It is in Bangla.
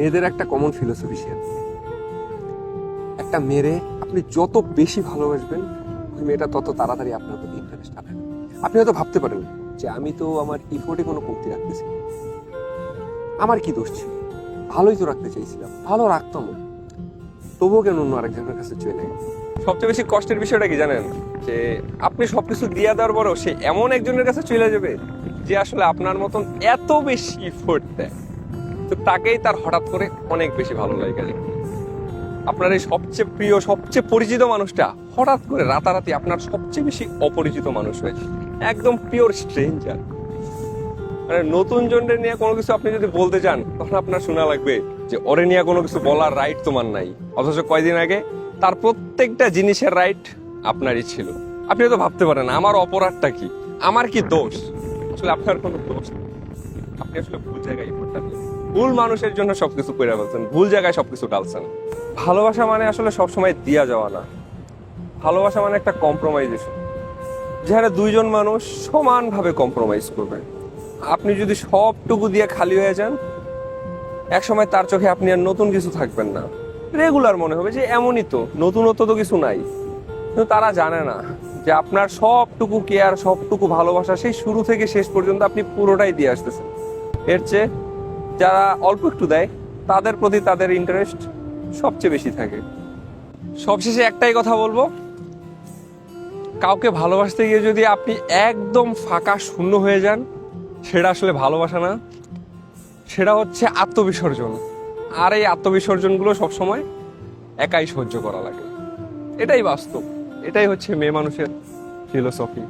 মেয়েদের একটা কমন ফিলোসফি শেয়ার একটা মেয়েরে আপনি যত বেশি ভালোবাসবেন, ওই মেয়েটা তত তাড়াতাড়ি আপনার প্রতি ইন্টারেস্ট হবে আপনি হয়তো ভাবতে পারেন যে, আমি তো আমার ইফোর্টে কোনো কমতি রাখতেছি। আমার কি দোষ ছিল? ভালোই তো রাখতে চাইছিলাম, ভালো রাখতাম তবুও কেন অন্য আরেকজনের কাছে চলে গেল? সবচেয়ে বেশি কষ্টের বিষয়টা কি জানেন? যে, আপনি সবকিছু দিয়ে দেওয়ার পরেও সে এমন একজনের কাছে চলে যাবে যে, আসলে আপনার মতন এত বেশি ইফোর্ট দেয়। তো তাকেই তার হঠাৎ করে অনেক বেশি ভালো লাগে। আপনার এই সবচেয়ে প্রিয়, সবচেয়ে পরিচিত মানুষটা হঠাৎ করে রাতারাতি আপনার সবচেয়ে বেশি অপরিচিত মানুষ হয়েছে। একদম পিওর স্ট্রেঞ্জার মানে নতুন জনের নিয়ে কোনো কিছু আপনি যদি বলতে চান, তখন আপনার শোনা লাগবে যে, ওরে নিয়ে কোনো কিছু বলার রাইট তোমার নাই। অথচ কয়দিন আগে তার প্রত্যেকটা জিনিসের রাইট আপনারই ছিল। আপনি তো ভাবতে পারেন, আমার অপরাধটা কি? আমার কি দোষ? আসলে আপনার কোনো দোষ নেই। আপনি আসলে ভুল জায়গায় ভুল মানুষের জন্য সবকিছু করে ফেলছেন, ভুল জায়গায় সবকিছু ডালছেন ভালোবাসা মানে আসলে সবসময় দিয়া যাওয়া না। ভালোবাসা মানে একটা দুইজন মানুষ সমানভাবে কম্প্রোমাইজ করবে। আপনি যদি সবটুকু দিয়ে খালি হয়ে যান এক সময় তার চোখে আপনি আর নতুন কিছু থাকবেন না। রেগুলার মনে হবে যে এমনই তো, নতুনত্ব তো কিছু নাই। কিন্তু তারা জানে না যে আপনার সবটুকু কেয়ার সবটুকু ভালোবাসা সেই শুরু থেকে শেষ পর্যন্ত আপনি পুরোটাই দিয়ে আসতেছেন। এর চেয়ে যারা অল্প একটু দেয়, তাদের প্রতি তাদের ইন্টারেস্ট সবচেয়ে বেশি থাকে। সবশেষে একটাই কথা বলব, কাউকে ভালোবাসতে গিয়ে যদি আপনি একদম ফাঁকা শূন্য হয়ে যান, সেটা আসলে ভালোবাসা না, সেটা হচ্ছে আত্মবিসর্জন। আর এই আত্মবিসর্জনগুলো সবসময় একাই সহ্য করা লাগে। এটাই বাস্তব, এটাই হচ্ছে মেয়ে মানুষের ফিলোসফি